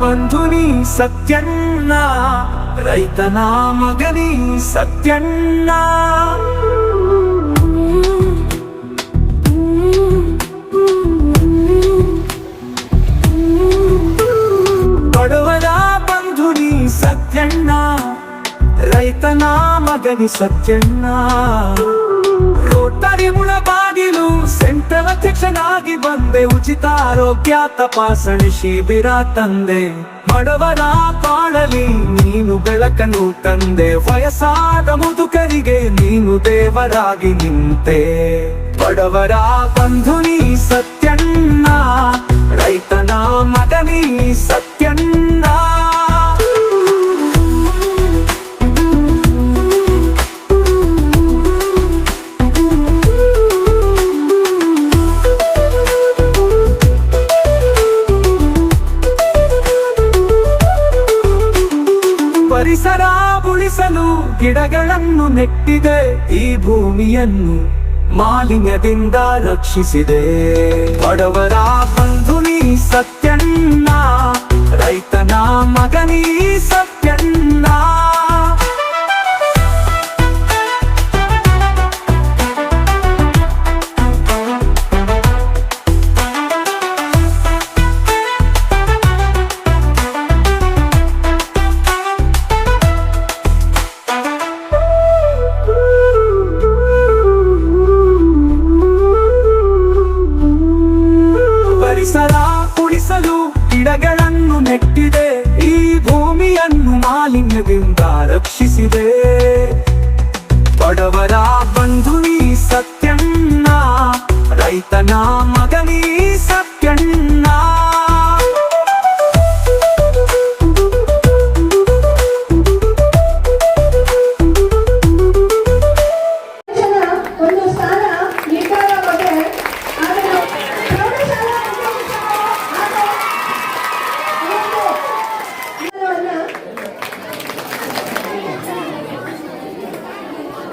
బంధుని సత్యన్న రైతనా మగని సత్యన్నా. పడవరా బంధుని సత్యన్న రైతనా మగని సత్యన్నా. ಅಧ್ಯಕ್ಷನಾಗಿ ಬಂದೆ, ಉಚಿತ ಆರೋಗ್ಯ ತಪಾಸಣೆ ಶಿಬಿರ ತಂದೆ. ಬಡವರ ಬಾಳಲಿ ನೀನು ಬೆಳಕನ್ನು ತಂದೆ. ವಯಸ್ಸಾದ ಮುದುಕರಿಗೆ ನೀನು ದೇವರಾಗಿ ನಿಂತೆ. ಬಡವರ ಬಂಧುನಿ ಸತ್ಯಣ್ಣ, ರೈತನ ಮಗನಿ ಸತ್ಯಣ್ಣ. ಪರಿಸರ ಉಳಿಸಲು ಗಿಡಗಳನ್ನು ನೆಟ್ಟಿದೆ ಈ ಭೂಮಿಯನ್ನು ಮಾಲಿನ್ಯದಿಂದ ರಕ್ಷಿಸಿದೆ. ಬಡವರ ಬಂಧುನಿ ಸತ್ಯಣ್ಣ ನೆಟ್ಟಿದೆ ಈ ಭೂಮಿಯನ್ನು ಮಾಲಿನ್ಯದಿಂದ ರಕ್ಷಿಸಿದೆ. ಬಡವರ ಬಂಧುನಿ ಸತ್ಯಣ್ಣ ರೈತನ ಮಗನಿ ಸತ್ಯಣ್ಣ.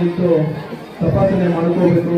ಇಟ್ಟು ತಪಾಸಣೆ ಮಾಡ್ಕೋಬೇಕು